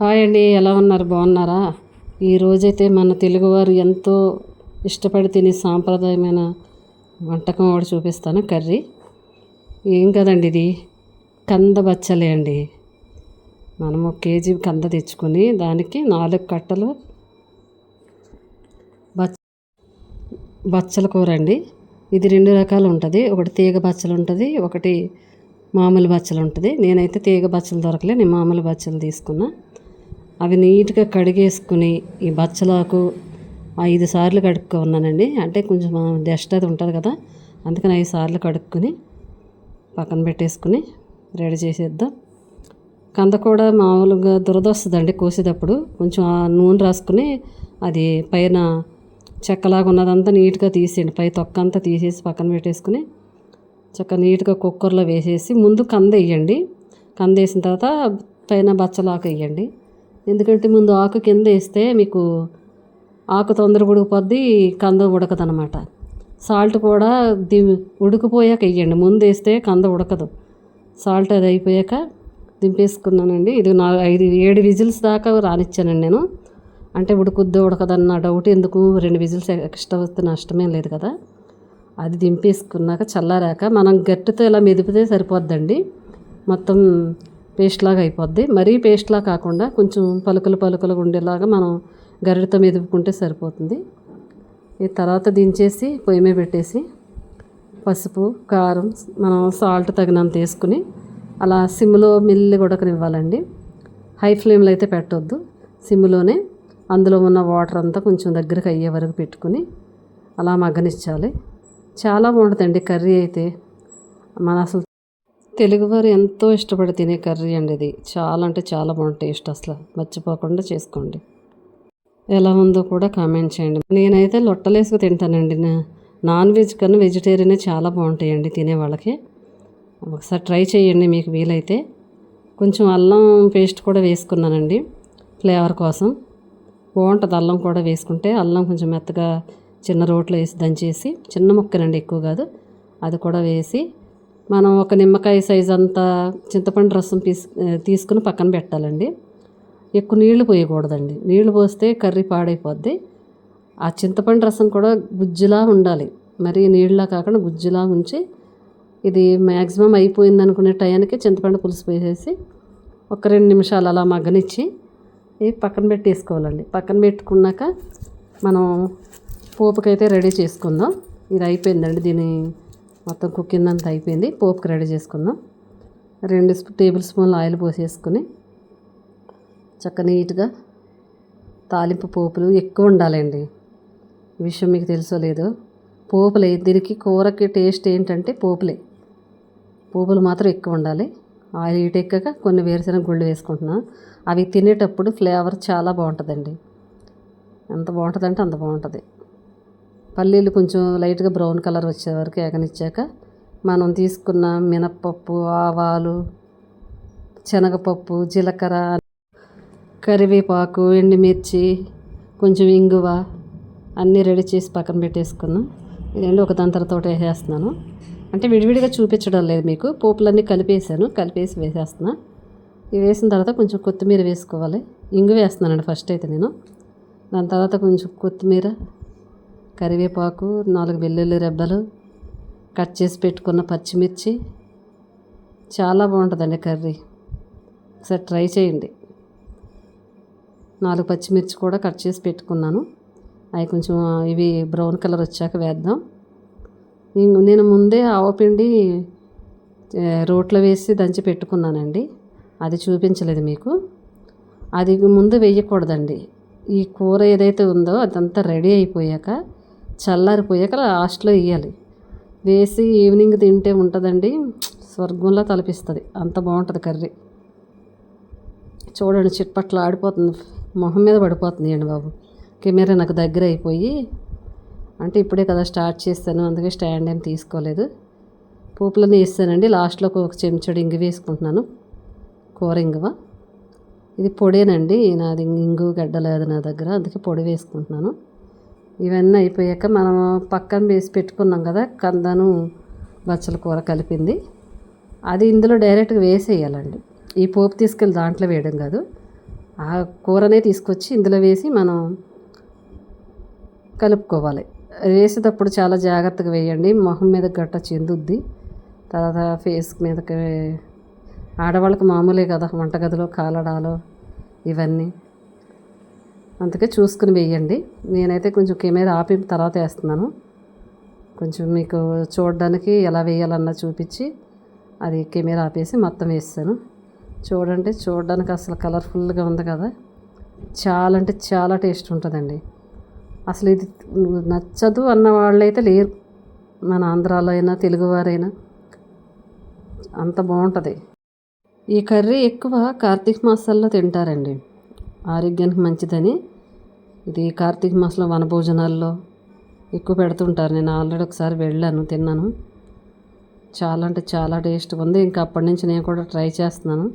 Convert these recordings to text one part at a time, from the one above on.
Hi అండి ఎలా ఉన్నారు? బాగున్నారా? ఈరోజైతే మన తెలుగువారు ఎంతో ఇష్టపడి తినే సాంప్రదాయమైన వంటకం ఒకటి చూపిస్తాను కర్రీ. ఏం కదండి ఇది? కంద బచ్చలే అండి. మనం ఒక కేజీ కంద తెచ్చుకొని దానికి నాలుగు కట్టలు బచ్చ బచ్చల కూర అండి. ఇది రెండు రకాలు ఉంటుంది. ఒకటి తీగ బచ్చలు ఉంటుంది ఒకటి మామూలు బచ్చలు ఉంటుంది. నేనైతే తీగ బచ్చలు దొరకలే నేను మామూలు బచ్చలు తీసుకున్నా. అవి నీట్గా కడిగేసుకుని ఈ బచ్చలాకు ఐదు సార్లు కడుక్కున్నానండి అంటే కొంచెం డస్ట్ అది ఉంటుంది కదా అందుకని ఐదు సార్లు కడుక్కొని పక్కన పెట్టేసుకుని రెడీ చేసేద్దాం. కంద కూడా మామూలుగా దురద వస్తుందండి కోసేటప్పుడు. కొంచెం ఆ నూనె రాసుకుని అది పైన చెక్కలాగా ఉన్నదంతా నీట్గా తీసేయండి. పై తొక్క అంతా తీసేసి పక్కన పెట్టేసుకుని చక్కగా నీట్గా కుక్కర్లో వేసేసి ముందు కంద వేయండి. కంద వేసిన తర్వాత పైన బచ్చలాకు వేయండి. ఎందుకంటే ముందు ఆకు కింద వేస్తే మీకు ఆకు తొందరగా ఉడికిపోద్ది కంద ఉడకదనమాట సాల్ట్ కూడా ది ఉడికిపోయాక వేయండి. ముందు వేస్తే కంద ఉడకదు. సాల్ట్ అది అయిపోయాక దింపేసుకున్నానండి. ఇది నా ఐదు ఏడు విజిల్స్ దాకా రానిచ్చానండి నేను. అంటే ఉడుకుద్దో ఉడకదన్న డౌట్ ఎందుకు? రెండు విజిల్స్ ఎక్స్ట్రా వస్తే నష్టమేం లేదు కదా. అది దింపేసుకున్నాక చల్లారాక మనం గట్టితో ఇలా మెదిపితే సరిపోద్దండి. మొత్తం పేస్ట్ లాగా అయిపోద్ది. మరీ పేస్ట్లా కాకుండా కొంచెం పలుకులు పలుకులు ఉండేలాగా మనం గరిటతో మెదుపుకుంటే సరిపోతుంది. ఈ తర్వాత దించేసి పొయ్యి మీద పెట్టేసి పసుపు కారం మనం సాల్ట్ తగినంత వేసుకుని అలా సిమ్లో మిల్లి ఉడకనివ్వాలండి. హై ఫ్లేమ్లో అయితే పెట్టొద్దు. సిమ్లోనే అందులో ఉన్న వాటర్ అంతా కొంచెం దగ్గరికి అయ్యే వరకు పెట్టుకుని అలా మగ్గనిచ్చాలి. చాలా బాగుంటుందండి కర్రీ అయితే. మన అసలు తెలుగువారు ఎంతో ఇష్టపడి తినే కర్రీ అండి ఇది. చాలా అంటే చాలా బాగుంటుంది టేస్ట్ అసలు మర్చిపోకుండా చేసుకోండి. ఎలా ఉందో కూడా కామెంట్ చేయండి. నేనైతే లొట్టలేసుకు తింటానండి. నాన్ వెజ్ కన్నా వెజిటేరియనే చాలా బాగుంటాయండి తినే వాళ్ళకి. ఒకసారి ట్రై చేయండి మీకు వీలైతే. కొంచెం అల్లం పేస్ట్ కూడా వేసుకున్నానండి ఫ్లేవర్ కోసం. బాగుంటుంది అల్లం కూడా వేసుకుంటే. అల్లం కొంచెం మెత్తగా చిన్న రోట్లో వేసి దంచేసి చిన్న ముక్కనండి ఎక్కువ కాదు. అది కూడా వేసి మనం ఒక నిమ్మకాయ సైజ్ అంతా చింతపండు రసం పీస్ తీసుకుని పక్కన పెట్టాలండి. ఎక్కువ నీళ్ళు పోయకూడదండి. నీళ్ళు పోస్తే కర్రీ పాడైపోద్ది. ఆ చింతపండు రసం కూడా గుజ్జులా ఉండాలి. మరి నీళ్ళలా కాకుండా గుజ్జులా ఉంచి ఇది మ్యాక్సిమం అయిపోయింది అనుకునే టయానికి చింతపండు పులుసు పోసేసి ఒక రెండు నిమిషాలు అలా మగ్గనిచ్చి ఇవి పక్కన పెట్టేసుకోవాలండి. పక్కన పెట్టుకున్నాక మనం పోపుకైతే రెడీ చేసుకుందాం. ఇది అయిపోయిందండి దీని మొత్తం కుకింగ్ అంతా అయిపోయింది. పోపుకి రెడీ చేసుకుందాం. రెండు టేబుల్ స్పూన్లు ఆయిల్ పోసేసుకుని చక్క నీట్గా తాలింపు పోపులు ఎక్కువ ఉండాలండి. ఈ విషయం మీకు తెలుసో లేదో? పోపులే దీనికి కూరకి టేస్ట్ ఏంటంటే పోపులే. పోపులు మాత్రం ఎక్కువ ఉండాలి. ఆయిల్ ఇటు ఎక్కాక కొన్ని వేరుశనగ గుళ్ళు వేసుకుంటున్నాను అవి తినేటప్పుడు ఫ్లేవర్ చాలా బాగుంటుందండి. ఎంత బాగుంటుందంటే అంత బాగుంటుంది. పల్లీలు కొంచెం లైట్గా బ్రౌన్ కలర్ వచ్చే వరకు ఎగనిచ్చాక మనం తీసుకున్న మినప్పప్పు ఆవాలు శనగపప్పు జీలకర్ర కరివేపాకు ఎండుమిర్చి కొంచెం ఇంగువ అన్నీ రెడీ చేసి పక్కన పెట్టేసుకున్నాం. ఇదండి ఒక దంతరతో వేసేస్తున్నాను. అంటే విడివిడిగా చూపించడం లేదు మీకు. పోపులన్నీ కలిపేసాను కలిపేసి వేసేస్తున్నా. ఇవి వేసిన తర్వాత కొంచెం కొత్తిమీర వేసుకోవాలి. ఇంగు వేస్తున్నానండి ఫస్ట్ అయితే నేను. దాని తర్వాత కొంచెం కొత్తిమీర కరివేపాకు నాలుగు వెల్లుల్లి రెబ్బలు కట్ చేసి పెట్టుకున్న పచ్చిమిర్చి. చాలా బాగుంటుందండి కర్రీ. ఒకసారి ట్రై చేయండి. నాలుగు పచ్చిమిర్చి కూడా కట్ చేసి పెట్టుకున్నాను. అవి కొంచెం ఇవి బ్రౌన్ కలర్ వచ్చాక వేద్దాం. నేను ముందే ఆవపిండి రోట్లో వేసి దంచి పెట్టుకున్నానండి. అది చూపించలేదు మీకు. అది ముందు వేయకూడదండి. ఈ కూర ఏదైతే ఉందో అదంతా రెడీ అయిపోయాక చల్లారిపోయాక లాస్ట్లో వేయాలి వేసి ఈవినింగ్ తింటే ఉంటుందండి స్వర్గంలో తలపిస్తుంది. అంత బాగుంటుంది కర్రీ. చూడండి చిట్పట్లు ఆడిపోతుంది. మొహం మీద పడిపోతుంది అండి బాబు? కెమెరా నాకు దగ్గర అయిపోయి అంటే ఇప్పుడే కదా స్టార్ట్ చేస్తాను అందుకే స్టాండ్ ఏం తీసుకోలేదు. పోపులన్నీ వేస్తానండి. లాస్ట్లో ఒక చెంచాడు ఇంగు వేసుకుంటున్నాను కూర ఇంగువ. ఇది పొడేనండి నాది ఇంగు గడ్డ లేదు నా దగ్గర అందుకే పొడి వేసుకుంటున్నాను. ఇవన్నీ అయిపోయాక మనం పక్కన వేసి పెట్టుకున్నాం కదా కందను బచ్చల కూర కలిపింది. అది ఇందులో డైరెక్ట్గా వేసేయాలండి. ఈ పోపు తీసుకెళ్ళి దాంట్లో వేయడం కాదు. ఆ కూరనే తీసుకొచ్చి ఇందులో వేసి మనం కలుపుకోవాలి. వేసేటప్పుడు చాలా జాగ్రత్తగా వేయండి. మొహం మీద గట్ట చెందుద్ది. తర్వాత ఫేస్ మీదకి ఆడవాళ్ళకి మామూలే కదా వంటగదిలో కాలడాలు ఇవన్నీ. అందుకే చూసుకుని వేయండి. నేనైతే కొంచెం కెమెరా ఆపి తర్వాత వేస్తున్నాను. కొంచెం మీకు చూడడానికి ఎలా వేయాలన్నా చూపించి అది కెమెరా ఆపేసి మొత్తం వేసాను చూడండి చూడడానికి అసలు కలర్ఫుల్గా ఉంది కదా. చాలా అంటే చాలా టేస్ట్ ఉంటుందండి. అసలు ఇది నచ్చదు అన్న వాళ్ళైతే లేరు. మన ఆంధ్రాలో అయినా తెలుగువారైనా అంత బాగుంటుంది. ఈ కర్రీ ఎక్కువ కార్తీక మాసాల్లో తింటారండి. ఆరోగ్యానికి మంచిదని. ఇది కార్తీక మాసంలో వనభోజనాల్లో ఎక్కువ పెడుతుంటారు. నేను ఆల్రెడీ ఒకసారి వెళ్ళాను తిన్నాను. చాలా అంటే చాలా టేస్ట్ ఉంది. ఇంకా అప్పటి నుంచి నేను కూడా ట్రై చేస్తున్నాను.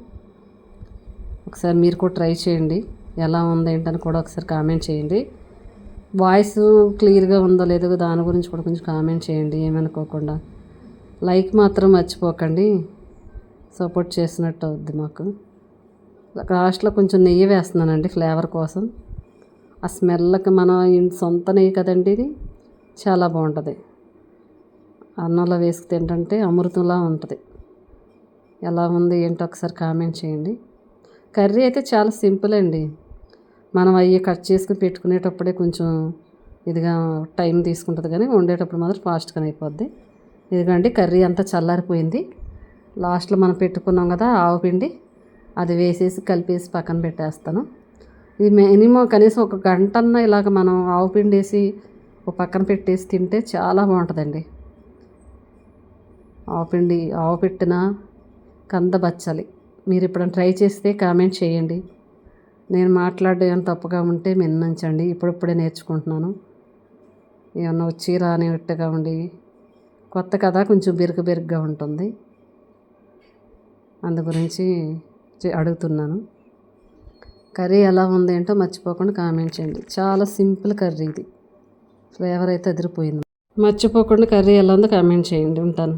ఒకసారి మీరు కూడా ట్రై చేయండి. ఎలా ఉంది ఏంటని కూడా ఒకసారి కామెంట్ చేయండి. వాయిస్ క్లియర్గా ఉందో లేదో దాని గురించి కూడా కొంచెం కామెంట్ చేయండి. ఏమనుకోకుండా లైక్ మాత్రం మర్చిపోకండి. సపోర్ట్ చేసినట్టు అవుద్ది మాకు. లాస్ట్లో కొంచెం నెయ్యి వేస్తున్నానండి ఫ్లేవర్ కోసం. ఆ స్మెల్కి మన సొంత నెయ్యి కదండి ఇది. చాలా బాగుంటుంది. అన్నంలో వేసుకు తింటుంటే అమృతంలా ఉంటుంది. ఎలా ఉంది ఏంటో ఒకసారి కామెంట్ చేయండి. కర్రీ అయితే చాలా సింపుల్ అండి. మనం అవి కట్ చేసుకుని పెట్టుకునేటప్పుడే కొంచెం ఇదిగా టైం తీసుకుంటుంది కానీ వండేటప్పుడు మాత్రం ఫాస్ట్గా అయిపోద్ది. ఇదిగోండి కర్రీ అంతా చల్లారిపోయింది. లాస్ట్లో మనం పెట్టుకున్నాం కదా ఆవు పిండి. అది వేసేసి కలిపేసి పక్కన పెట్టేస్తాను. ఇది మినిమం కనీసం ఒక గంట అన్నా ఇలాగ మనం ఆవు పిండేసి ఒక పక్కన పెట్టేసి తింటే చాలా బాగుంటుందండి. ఆవు పిండి ఆవు పెట్టిన కంద బచ్చాలి. మీరు ఎప్పుడైనా ట్రై చేస్తే కామెంట్ చేయండి. నేను మాట్లాడడం తప్పుగా ఉంటే మిన్నంచండి. ఇప్పుడిప్పుడే నేర్చుకుంటున్నాను. ఏమన్నా వచ్చి రానిట్టుగా ఉండి కొత్త కదా కొంచెం బిరుకు బిరుగ్గా ఉంటుంది. అందు గురించి అడుగుతున్నాను. కర్రీ ఎలా ఉంది ఏంటో మర్చిపోకుండా కామెంట్ చేయండి. చాలా సింపుల్ కర్రీ ఇది. ఫ్లేవర్ అయితే అదిరిపోయింది మర్చిపోకుండా కర్రీ ఎలా ఉందో కామెంట్ చేయండి. ఉంటాను.